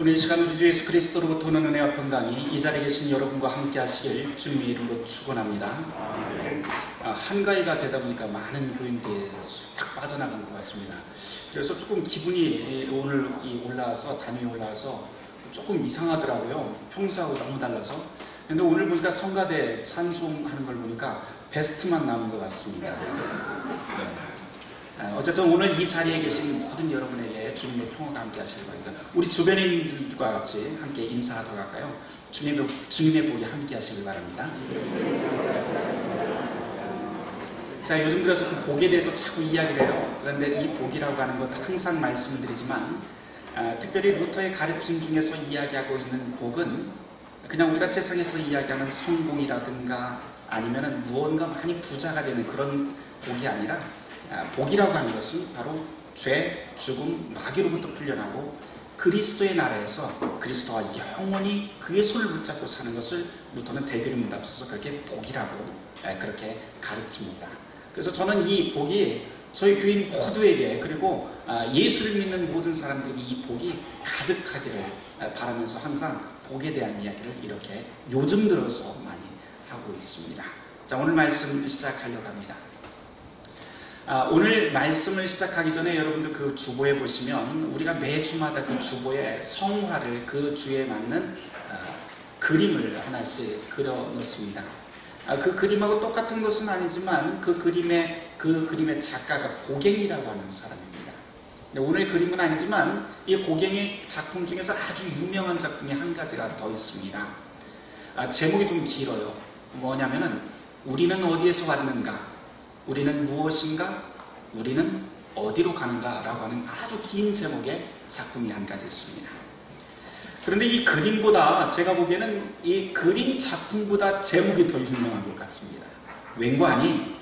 오늘 이 시간 우리 주 예수 그리스도로부터 오는 은혜와 평강이 이 자리에 계신 여러분과 함께 하시길 주님의 이름으로 축원합니다. 아, 한가위가 되다 보니까 많은 교인들이 쏙 빠져나간 것 같습니다. 그래서 조금 기분이 오늘 이 올라와서 단위 올라와서 조금 이상하더라고요. 평소하고 너무 달라서. 근데 오늘 보니까 성가대 찬송하는 걸 보니까 베스트만 남은 것 같습니다. 네. 아, 어쨌든 오늘 이 자리에 계신 모든 여러분에게 주님의 평화가 함께 하시길 바랍니다. 우리 분들과 같이 함께 인사하도록 할까요? 주님의, 주님의 복이 함께 하시길 바랍니다. 자, 요즘 들어서 그 복에 대해서 자꾸 이야기를 해요. 그런데 이 복이라고 하는 것 항상 말씀을 드리지만, 아, 특별히 루터의 가르침 중에서 이야기하고 있는 복은 그냥 우리가 세상에서 이야기하는 성공이라든가 아니면 무언가 많이 부자가 되는 그런 복이 아니라 아, 복이라고 하는 것은 바로 죄, 죽음, 마귀로부터 풀려나고 그리스도의 나라에서 그리스도와 영원히 그의 손을 붙잡고 사는 것을 루터는 대결의 문답에서 그렇게 복이라고 아, 그렇게 가르칩니다. 그래서 저는 이 복이 저희 교인 모두에게 그리고 아, 예수를 믿는 모든 사람들에게 이 복이 가득하기를 바라면서 항상 복에 대한 이야기를 이렇게 요즘 들어서 많이 하고 있습니다. 자, 오늘 말씀 시작하려고 합니다. 아, 오늘 말씀을 시작하기 전에 여러분들 그 주보에 보시면 우리가 매주마다 그 주보에 성화를 그 주에 맞는 아, 그림을 하나씩 그려 놓습니다. 아, 그 그림하고 똑같은 것은 아니지만 그 그림의 그 그림의 작가가 고갱이라고 하는 사람입니다. 오늘 그림은 아니지만 이 고갱의 작품 중에서 아주 유명한 작품이 한 가지가 더 있습니다. 아, 제목이 좀 길어요. 뭐냐면은 우리는 어디에서 왔는가? 우리는 무엇인가? 우리는 어디로 가는가? 라고 하는 아주 긴 제목의 작품이 한 가지 있습니다. 그런데 이 그림보다 제가 보기에는 이 그림 작품보다 제목이 더 유명한 것 같습니다. 왠고하니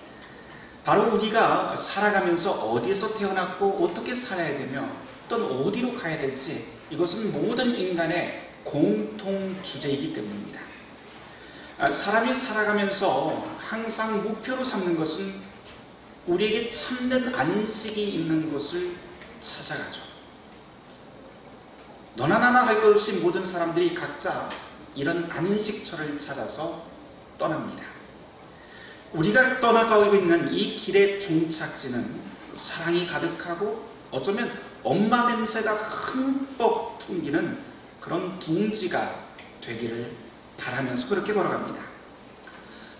바로 우리가 살아가면서 어디에서 태어났고 어떻게 살아야 되며 또 어디로 가야 될지 이것은 모든 인간의 공통 주제이기 때문입니다. 아, 사람이 살아가면서 항상 목표로 삼는 것은 우리에게 참된 안식이 있는 곳을 찾아가죠. 너나 나나 할 것 없이 모든 사람들이 각자 이런 안식처를 찾아서 떠납니다. 우리가 떠나가고 있는 이 길의 종착지는 사랑이 가득하고 어쩌면 엄마 냄새가 흠뻑 풍기는 그런 둥지가 되기를 바라면서 그렇게 걸어갑니다.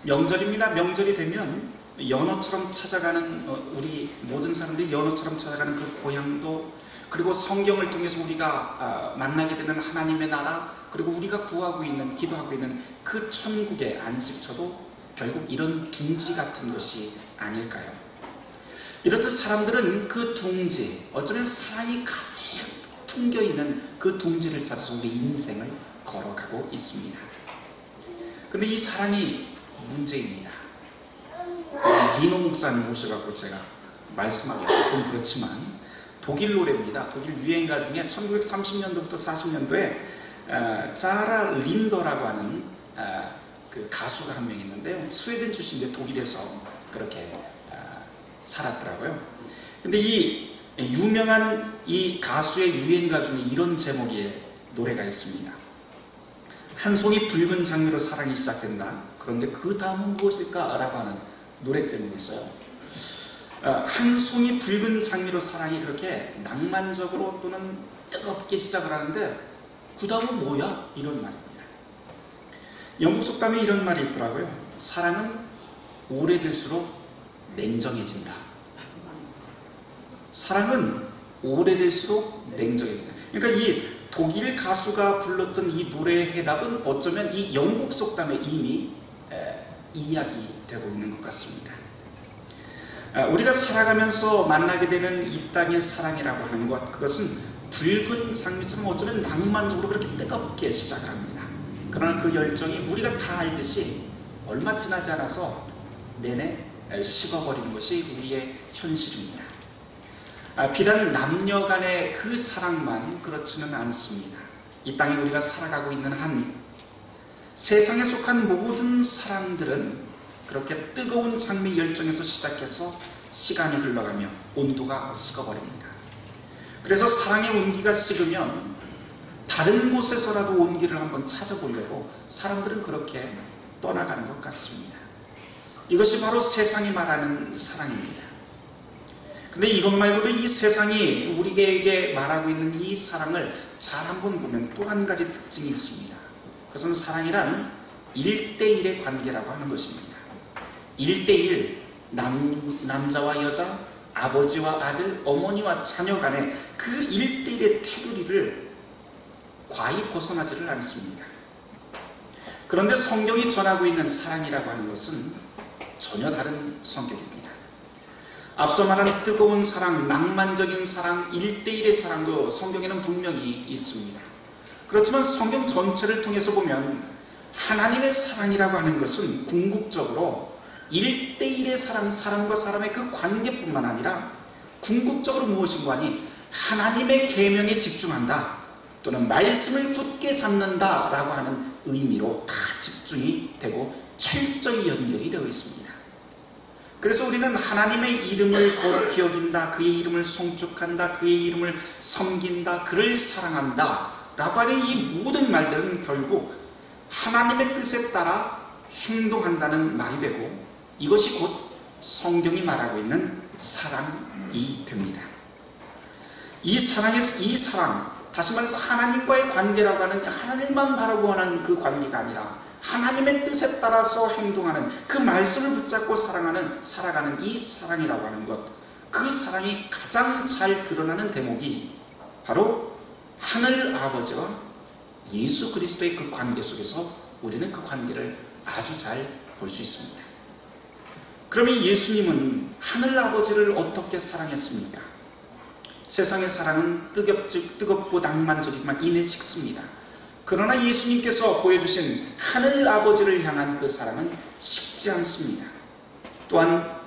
명절입니다. 명절이 되면 연어처럼 찾아가는 어, 우리 모든 사람들이 연어처럼 찾아가는 그 고향도 그리고 성경을 통해서 우리가 아, 만나게 되는 하나님의 나라 그리고 우리가 구하고 있는 기도하고 있는 그 천국의 안식처도 결국 이런 둥지 같은 것이 아닐까요? 이렇듯 사람들은 그 둥지 어쩌면 사랑이 가득 풍겨 있는 그 둥지를 찾아서 우리 인생을 걸어가고 있습니다. 근데 이 사랑이 문제입니다. 리노 목사님 모셔갖고 제가 말씀하기 조금 그렇지만 독일 노래입니다. 독일 유행가 중에 1930년도부터 40년도에 어, 자라 린더라고 하는 어, 그 가수가 한 명 있는데 스웨덴 출신인데 독일에서 그렇게 어, 살았더라고요. 근데 이 유명한 이 가수의 유행가 중에 이런 제목의 노래가 있습니다. 한 송이 붉은 장미로 사랑이 시작된다. 그런데 그 다음은 무엇일까? 라고 하는 노래 제목이 있어요. 어, 한 송이 붉은 장미로 사랑이 그렇게 낭만적으로 또는 뜨겁게 시작을 하는데 그 다음은 뭐야? 이런 말입니다. 영국 속담에 이런 말이 있더라고요. 사랑은 오래될수록 냉정해진다. 사랑은 오래될수록 냉정해진다. 그러니까 이 독일 가수가 불렀던 이 노래의 해답은 어쩌면 이 영국 속담에 이미 이야기 되고 있는 것 같습니다. 아, 우리가 살아가면서 만나게 되는 이 땅의 사랑이라고 하는 것, 그것은 붉은 장미처럼 어쩌면 낭만적으로 그렇게 뜨겁게 시작을 합니다. 그러나 그 열정이 우리가 다 알듯이 얼마 지나지 않아서 내내 식어버리는 것이 우리의 현실입니다. 아, 비단 남녀 간의 그 사랑만 그렇지는 않습니다. 이 땅에 우리가 살아가고 있는 한 세상에 속한 모든 사람들은 그렇게 뜨거운 장미 열정에서 시작해서 시간이 흘러가며 온도가 식어버립니다. 그래서 사랑의 온기가 식으면 다 다른 곳에서라도 온 길을 한번 찾아보려고 사람들은 그렇게 떠나가는 것 같습니다. 이것이 바로 세상이 말하는 사랑입니다. 근데 이것 말고도 이 세상이 우리에게 말하고 있는 이 사랑을 잘 한번 보면 또 한 가지 특징이 있습니다. 그것은 사랑이란 1대1의 관계라고 하는 것입니다. 1대1, 남, 남자와 여자, 아버지와 아들, 어머니와 자녀 간의 그 1대1의 테두리를 과히 벗어나지를 않습니다. 그런데 성경이 전하고 있는 사랑이라고 하는 것은 전혀 다른 성격입니다. 앞서 말한 뜨거운 사랑, 낭만적인 사랑, 1대1의 사랑도 성경에는 분명히 있습니다. 그렇지만 성경 전체를 통해서 보면 하나님의 사랑이라고 하는 것은 궁극적으로 1대1의 사랑, 사람과 사람의 그 관계뿐만 아니라 궁극적으로 무엇인가 하니 하나님의 계명에 집중한다 또는 말씀을 굳게 잡는다 라고 하는 의미로 다 집중이 되고 철저히 연결이 되어 있습니다. 그래서 우리는 하나님의 이름을 거룩히 여긴다, 그의 이름을 송축한다, 그의 이름을 섬긴다, 그를 사랑한다 라고 하는 이 모든 말들은 결국 하나님의 뜻에 따라 행동한다는 말이 되고 이것이 곧 성경이 말하고 있는 사랑이 됩니다. 이 사랑의 이 사랑, 다시 말해서 하나님과의 관계라고 하는 하나님만 바라고 하는 그 관계가 아니라 하나님의 뜻에 따라서 행동하는 그 말씀을 붙잡고 사랑하는 살아가는 이 사랑이라고 하는 것, 그 사랑이 가장 잘 드러나는 대목이 바로 하늘 아버지와 예수 그리스도의 그 관계 속에서 우리는 그 관계를 아주 잘 볼 수 있습니다. 그러면 예수님은 하늘 아버지를 어떻게 사랑했습니까? 세상의 사랑은 뜨겁, 뜨겁고 낭만적이지만 이내 식습니다. 그러나 예수님께서 보여주신 하늘 아버지를 향한 그 사랑은 식지 않습니다. 또한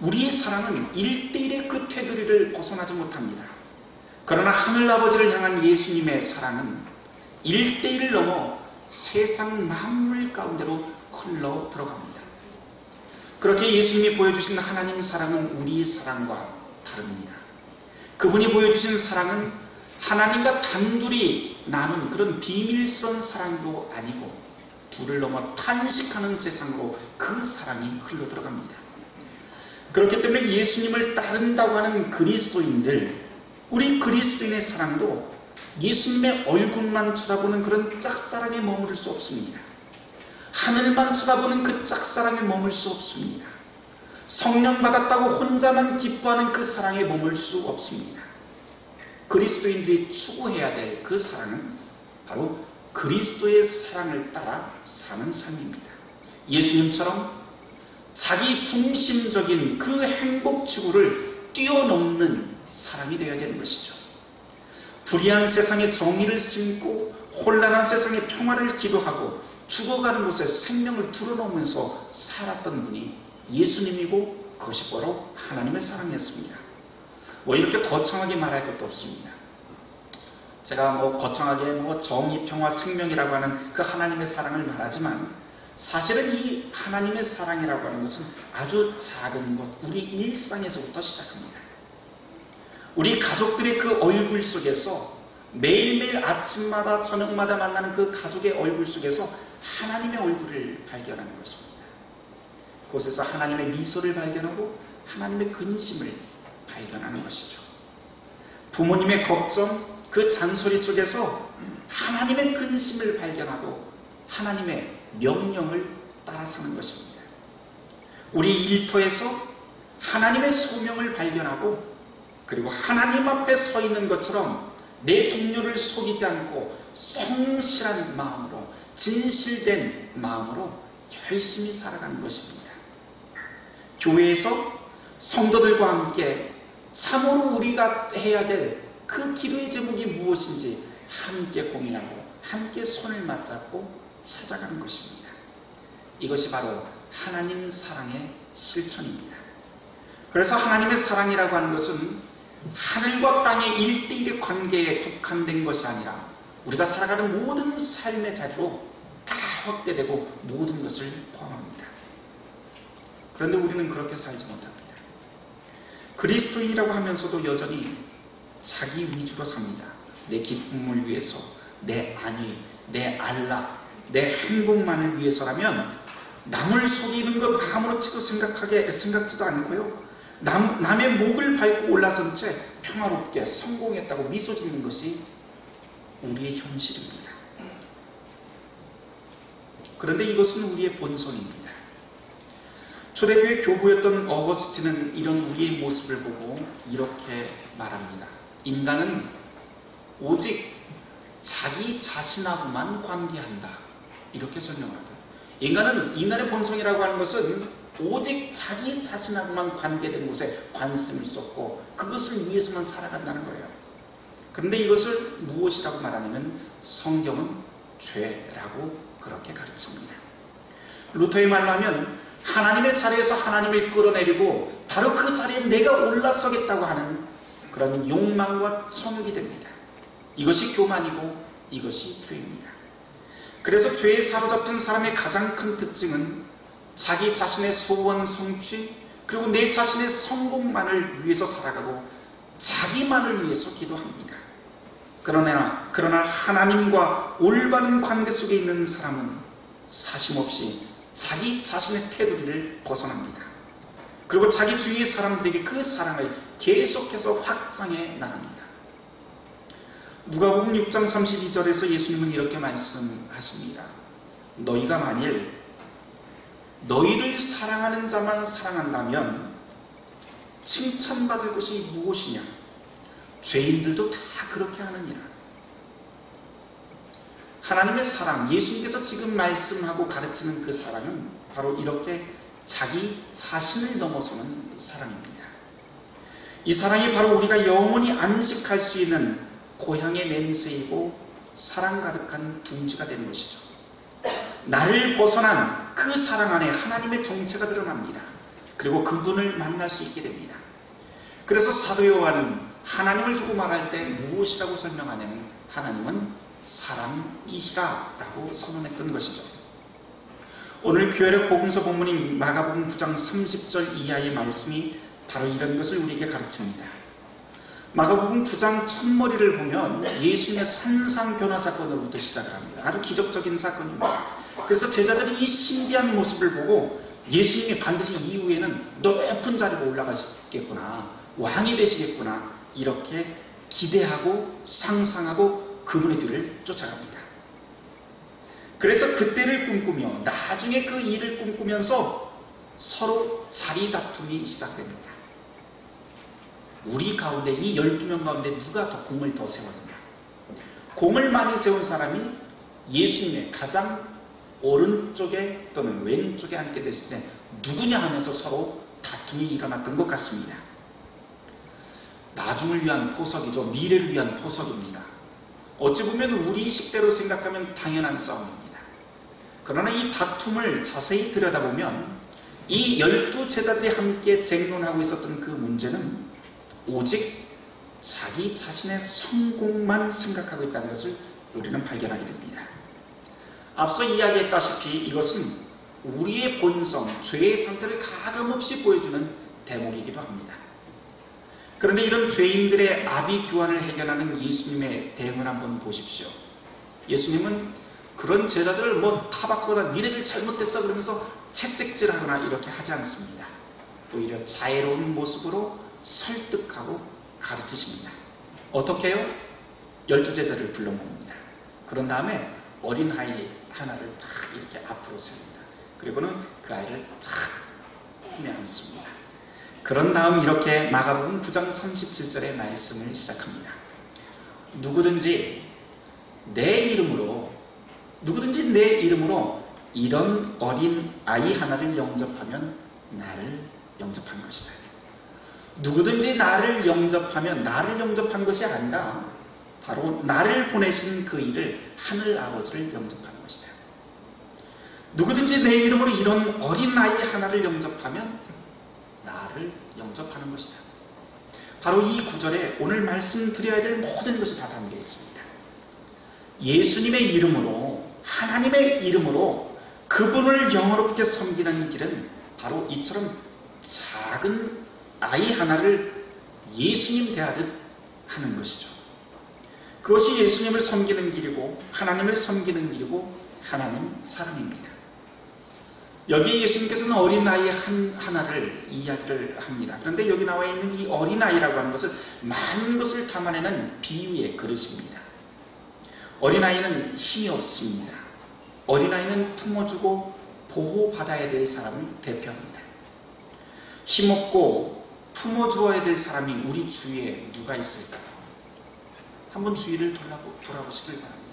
우리의 사랑은 일대일의그 테두리를 벗어나지 못합니다. 그러나 하늘 아버지를 향한 예수님의 사랑은 일대일을 넘어 세상 만물 가운데로 흘러 들어갑니다. 그렇게 예수님이 보여주신 하나님 사랑은 우리의 사랑과 다릅니다. 그분이 보여주신 사랑은 하나님과 단둘이 나눈 그런 비밀스러운 사랑도 아니고 둘을 넘어 탄식하는 세상으로 그 사랑이 흘러 들어갑니다. 그렇기 때문에 예수님을 따른다고 하는 그리스도인들, 우리 그리스도인의 사랑도 예수님의 얼굴만 쳐다보는 그런 짝사랑에 머무를 수 없습니다. 하늘만 쳐다보는 그 짝사랑에 머물 수 없습니다. 성령 받았다고 혼자만 기뻐하는 그 사랑에 머물 수 없습니다. 그리스도인들이 추구해야 될 그 사랑은 바로 그리스도의 사랑을 따라 사는 삶입니다. 예수님처럼 자기 중심적인 그 행복 추구를 뛰어넘는 사람이 되어야 되는 것이죠. 불의한 세상에 정의를 심고 혼란한 세상에 평화를 기도하고 죽어가는 곳에 생명을 불어넣으면서 살았던 분이 예수님이고 그것이 바로 하나님의 사랑이었습니다. 뭐 이렇게 거창하게 말할 것도 없습니다. 제가 뭐 거창하게 뭐 정의, 평화, 생명이라고 하는 그 하나님의 사랑을 말하지만 사실은 이 하나님의 사랑이라고 하는 것은 아주 작은 것, 우리 일상에서부터 시작합니다. 우리 가족들의 그 얼굴 속에서 매일매일 아침마다 저녁마다 만나는 그 가족의 얼굴 속에서 하나님의 얼굴을 발견하는 것입니다. 그곳에서 하나님의 미소를 발견하고 하나님의 근심을 발견하는 것이죠. 부모님의 걱정, 그 잔소리 속에서 하나님의 근심을 발견하고 하나님의 명령을 따라 사는 것입니다. 우리 일터에서 하나님의 소명을 발견하고 그리고 하나님 앞에 서 있는 것처럼 내 동료를 속이지 않고 성실한 마음으로 진실된 마음으로 열심히 살아가는 것입니다. 교회에서 성도들과 함께 참으로 우리가 해야 될 그 기도의 제목이 무엇인지 함께 고민하고 함께 손을 맞잡고 찾아가는 것입니다. 이것이 바로 하나님 사랑의 실천입니다. 그래서 하나님의 사랑이라고 하는 것은 하늘과 땅의 일대일의 관계에 국한된 것이 아니라 우리가 살아가는 모든 삶의 자리로 다 확대되고 모든 것을 포함합니다. 그런데 우리는 그렇게 살지 못합니다. 그리스도인이라고 하면서도 여전히 자기 위주로 삽니다. 내 기쁨을 위해서, 내 안위, 내 안락, 내 행복만을 위해서라면 남을 속이는 것 아무렇지도 생각하게 생각지도 않고요. 남, 남의 목을 밟고 올라선 채 평화롭게 성공했다고 미소 짓는 것이 우리의 현실입니다. 그런데 이것은 우리의 본성입니다. 초대교회 교부였던 어거스틴은 이런 우리의 모습을 보고 이렇게 말합니다. 인간은 오직 자기 자신하고만 관계한다. 이렇게 설명을 하다. 인간은 인간의 본성이라고 하는 것은 오직 자기 자신하고만 관계된 곳에 관심을 쏟고 그것을 위해서만 살아간다는 거예요. 그런데 이것을 무엇이라고 말하냐면 성경은 죄라고 그렇게 가르칩니다. 루터의 말로 하면 하나님의 자리에서 하나님을 끌어내리고 바로 그 자리에 내가 올라서겠다고 하는 그런 욕망과 천욱이 됩니다. 이것이 교만이고 이것이 죄입니다. 그래서 죄에 사로잡힌 사람의 가장 큰 특징은 자기 자신의 소원 성취 그리고 내 자신의 성공만을 위해서 살아가고 자기만을 위해서 기도합니다. 그러나 그러나 하나님과 올바른 관계 속에 있는 사람은 사심없이 자기 자신의 테두리를 벗어납니다. 그리고 자기 주위의 사람들에게 그 사랑을 계속해서 확장해 나갑니다. 누가복음 6장 32절에서 예수님은 이렇게 말씀하십니다. 너희가 만일 너희를 사랑하는 자만 사랑한다면 칭찬받을 것이 무엇이냐? 죄인들도 다 그렇게 하느니라. 하나님의 사랑, 예수님께서 지금 말씀하고 가르치는 그 사랑은 바로 이렇게 자기 자신을 넘어서는 사랑입니다. 이 사랑이 바로 우리가 영원히 안식할 수 있는 고향의 냄새이고 사랑 가득한 둥지가 되는 것이죠. 나를 벗어난 그 사랑 안에 하나님의 정체가 드러납니다. 그리고 그분을 만날 수 있게 됩니다. 그래서 사도 요한은 하나님을 두고 말할 때 무엇이라고 설명하냐면 하나님은 사랑이시라라고 선언했던 것이죠. 오늘 교회력 복음서 본문인 마가복음 9장 30절 이하의 말씀이 바로 이런 것을 우리에게 가르칩니다. 마가복음 9장 첫머리를 보면 예수님의 산상 변화 사건으로부터 시작을 합니다. 아주 기적적인 사건입니다. 그래서 제자들이 이 신비한 모습을 보고 예수님이 반드시 이후에는 높은 자리로 올라가시겠구나. 왕이 되시겠구나. 이렇게 기대하고 상상하고 그분의 뒤를 쫓아갑니다. 그래서 그때를 꿈꾸며 나중에 그 일을 꿈꾸면서 서로 자리 다툼이 시작됩니다. 우리 가운데 이 12명 가운데 누가 더 공을 더 세웠느냐? 공을 많이 세운 사람이 예수님의 가장 오른쪽에 또는 왼쪽에 앉게 됐을 때 누구냐 하면서 서로 다툼이 일어났던 것 같습니다. 나중을 위한 포석이죠. 미래를 위한 포석입니다. 어찌 보면 우리 식대로 생각하면 당연한 싸움입니다. 그러나 이 다툼을 자세히 들여다보면 이 열두 제자들이 함께 쟁론하고 있었던 그 문제는 오직 자기 자신의 성공만 생각하고 있다는 것을 우리는 발견하게 됩니다. 앞서 이야기했다시피 이것은 우리의 본성, 죄의 상태를 가감없이 보여주는 대목이기도 합니다. 그런데 이런 죄인들의 아비규환을 해결하는 예수님의 대응을 한번 보십시오. 예수님은 그런 제자들을 뭐 타박하거나 니네들 잘못됐어 그러면서 채찍질하거나 이렇게 하지 않습니다. 오히려 자애로운 모습으로 설득하고 가르치십니다. 어떻게 해요? 열두 제자를 불러 모읍니다. 그런 다음에 어린 아이 하나를 탁 이렇게 앞으로 세웁니다. 그리고는 그 아이를 탁 품에 안습니다. 그런 다음 이렇게 마가복음 9장 37절의 말씀을 시작합니다. 누구든지 내 이름으로 누구든지 내 이름으로 이런 어린 아이 하나를 영접하면 나를 영접한 것이다. 누구든지 나를 영접하면 나를 영접한 것이 아니라 바로 나를 보내신 그 일을 하늘 아버지를 영접하는 것이다. 누구든지 내 이름으로 이런 어린 아이 하나를 영접하면 나를 영접하는 것이다. 바로 이 구절에 오늘 말씀드려야 될 모든 것이 다 담겨 있습니다. 예수님의 이름으로 하나님의 이름으로 그분을 영어롭게 섬기는 길은 바로 이처럼 작은 아이 하나를 예수님 대하듯 하는 것이죠. 그것이 예수님을 섬기는 길이고 하나님을 섬기는 길이고 하나님 사랑입니다. 여기 예수님께서는 어린아이 한, 하나를 이야기를 합니다. 그런데 여기 나와 있는 이 어린아이라고 하는 것은 많은 것을 담아내는 비유의 그릇입니다. 어린아이는 힘이 없습니다. 어린아이는 품어주고 보호받아야 될 사람을 대표합니다. 힘없고 품어주어야 될 사람이 우리 주위에 누가 있을까요? 한번 주위를 돌아보시길 바랍니다.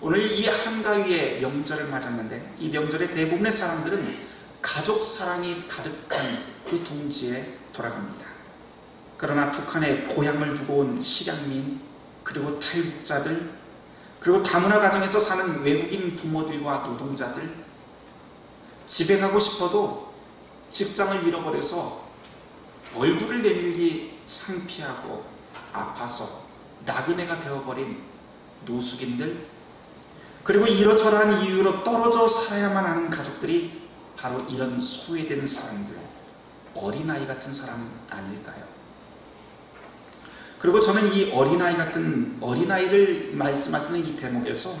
오늘 이 한가위의 명절을 맞았는데 이 명절의 대부분의 사람들은 가족 사랑이 가득한 그 둥지에 돌아갑니다. 그러나 북한에 고향을 두고 온 실향민 그리고 탈북자들 그리고 다문화 가정에서 사는 외국인 부모들과 노동자들 집에 가고 싶어도 직장을 잃어버려서 얼굴을 내밀기 창피하고 아파서 나그네가 되어버린 노숙인들 그리고 이러저러한 이유로 떨어져 살아야만 하는 가족들이 바로 이런 소외된 사람들 어린아이 같은 사람 아닐까요? 그리고 저는 이 어린아이 같은 어린아이를 말씀하시는 이 대목에서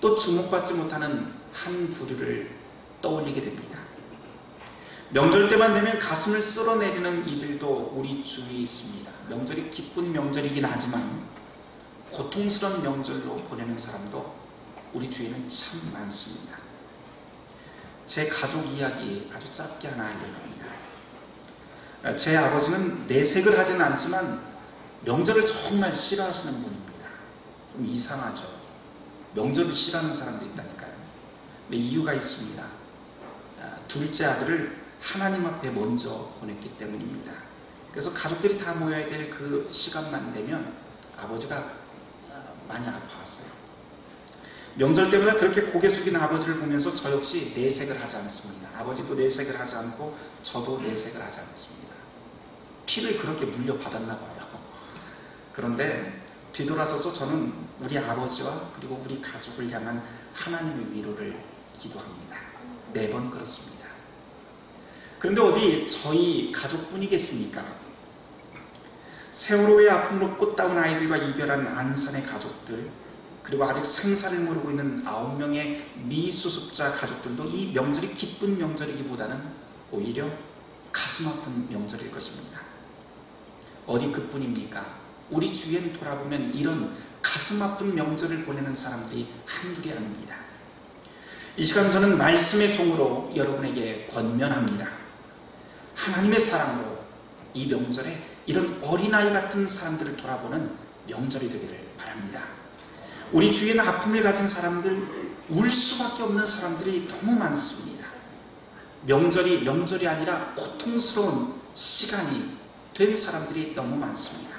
또 주목받지 못하는 한 부류를 떠올리게 됩니다. 명절 때만 되면 가슴을 쓸어내리는 이들도 우리 주위에 있습니다. 명절이 기쁜 명절이긴 하지만 고통스러운 명절로 보내는 사람도 우리 주위에는 참 많습니다. 제 가족 이야기 아주 짧게 하나 알려드립니다. 제 아버지는 내색을 하지는 않지만 명절을 정말 싫어하시는 분입니다. 좀 이상하죠. 명절을 싫어하는 사람도 있다니까요. 근데 이유가 있습니다. 아, 둘째 아들을 하나님 앞에 먼저 보냈기 때문입니다. 그래서 가족들이 다 모여야 될 그 시간만 되면 아버지가 아, 많이 아파하세요. 명절 때문에 그렇게 고개 숙인 아버지를 보면서 저 역시 내색을 하지 않습니다. 아버지도 내색을 하지 않고 저도 내색을 하지 않습니다. 피를 그렇게 물려받았나 봐요. 그런데 뒤돌아서서 저는 우리 아버지와 그리고 우리 가족을 향한 하나님의 위로를 기도합니다. 매번 그렇습니다. 그런데 어디 저희 가족뿐이겠습니까? 세월호의 아픔으로 꽃다운 아이들과 이별한 안산의 가족들 그리고 아직 생사를 모르고 있는 아홉 명의 미수습자 가족들도 이 명절이 기쁜 명절이기보다는 오히려 가슴 아픈 명절일 것입니다. 어디 그뿐입니까? 우리 주위엔 돌아보면 이런 가슴 아픈 명절을 보내는 사람들이 한둘이 아닙니다. 이 시간 저는 말씀의 종으로 여러분에게 권면합니다. 하나님의 사랑으로 이 명절에 이런 어린아이 같은 사람들을 돌아보는 명절이 되기를 바랍니다. 우리 주위에는 아픔을 가진 사람들, 울 수밖에 없는 사람들이 너무 많습니다. 명절이 명절이 아니라 고통스러운 시간이 된 사람들이 너무 많습니다.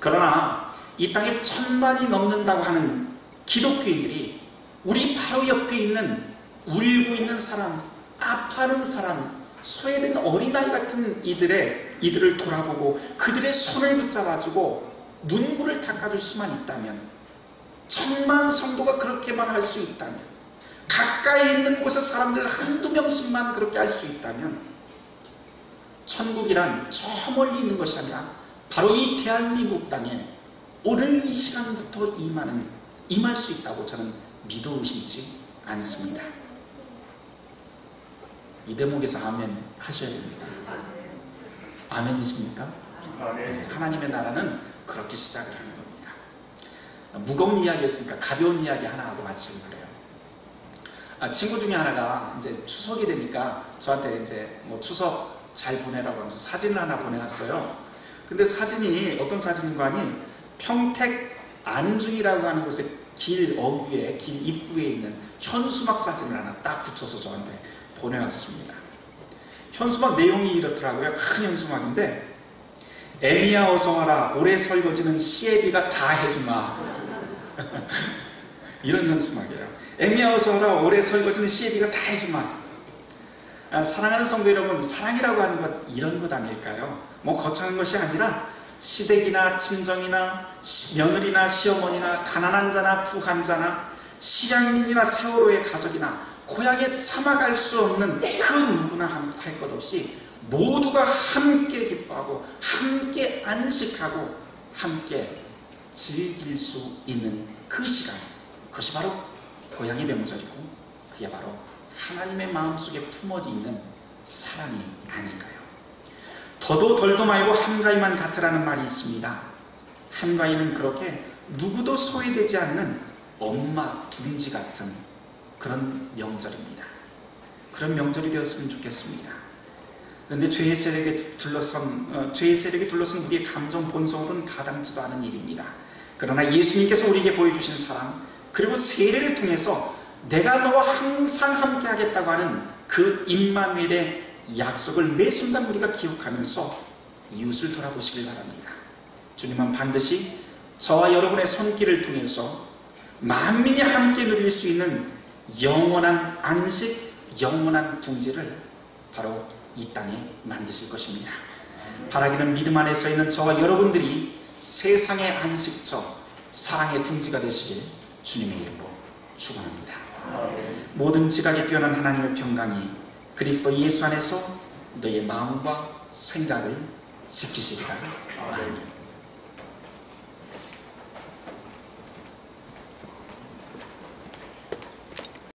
그러나 이 땅에 천만이 넘는다고 하는 기독교인들이 우리 바로 옆에 있는 울고 있는 사람, 아파하는 사람, 소외된 어린아이 같은 이들의 이들을 돌아보고 그들의 손을 붙잡아주고 눈물을 닦아줄 수만 있다면 천만 성도가 그렇게만 할 수 있다면 가까이 있는 곳에 사람들 한두 명씩만 그렇게 할 수 있다면 천국이란 저 멀리 있는 것이 아니라 바로 이 대한민국 땅에 오늘 이 시간부터 임하는, 임할 수 있다고 저는 믿어 의심치 않습니다. 이 대목에서 아멘 하셔야 됩니다. 아멘이십니까? 아멘. 하나님의 나라는 그렇게 시작을 겁니다. 무거운 이야기였으니까 가벼운 이야기 하나 하고 마치고 그래요. 아, 친구 중에 하나가 이제 추석이 되니까 저한테 이제 뭐 추석 잘 보내라고 하면서 사진을 하나 보내왔어요. 근데 사진이 어떤 사진인가 하니 평택 안중이라고 하는 곳에 길 어귀에 길 입구에 있는 현수막 사진을 하나 딱 붙여서 저한테 보내왔습니다. 현수막 내용이 이렇더라고요. 큰 현수막인데 에미야 어성하라 올해 설거지는 시애비가 다 해주마 이런 현수막이에요. 에미야 어성하라 올해 설거지는 시애비가 다 해주마 아, 사랑하는 성도 여러분 사랑이라고 하는 것 이런 것 아닐까요? 뭐 거창한 것이 아니라 시댁이나 친정이나 며느리나 시어머니나 가난한 자나 부한 자나 시장민이나 세월호의 가족이나 고향에 참아갈 수 없는 그 누구나 할 것 없이 모두가 함께 기뻐하고 함께 안식하고 함께 즐길 수 있는 그 시간 그것이 바로 고향의 명절이고 그게 바로 하나님의 마음속에 품어져 있는 사랑이 아닐까요? 더도 덜도 말고 한가위만 같으라는 말이 있습니다. 한가위는 그렇게 누구도 소외되지 않는 엄마 둥지 같은 그런 명절입니다. 그런 명절이 되었으면 좋겠습니다. 그런데 죄의 세력에 둘러선 어, 죄의 세력에 둘러선 우리의 감정 본성으로는 가당치도 않은 일입니다. 그러나 예수님께서 우리에게 보여주신 사랑 그리고 세례를 통해서 내가 너와 항상 함께하겠다고 하는 그 임마누엘의 약속을 매 순간 우리가 기억하면서 이웃을 돌아보시길 바랍니다. 주님은 반드시 저와 여러분의 손길을 통해서 만민이 함께 누릴 수 있는 영원한 안식, 영원한 둥지를 바로 이 땅에 만드실 것입니다. 바라기는 믿음 안에 서 있는 저와 여러분들이 세상의 안식처, 사랑의 둥지가 되시길 주님의 이름으로 축원합니다. 모든 지각에 뛰어난 하나님의 평강이 그리스도 예수 안에서 너의 마음과 생각을 지키시리라. 아멘.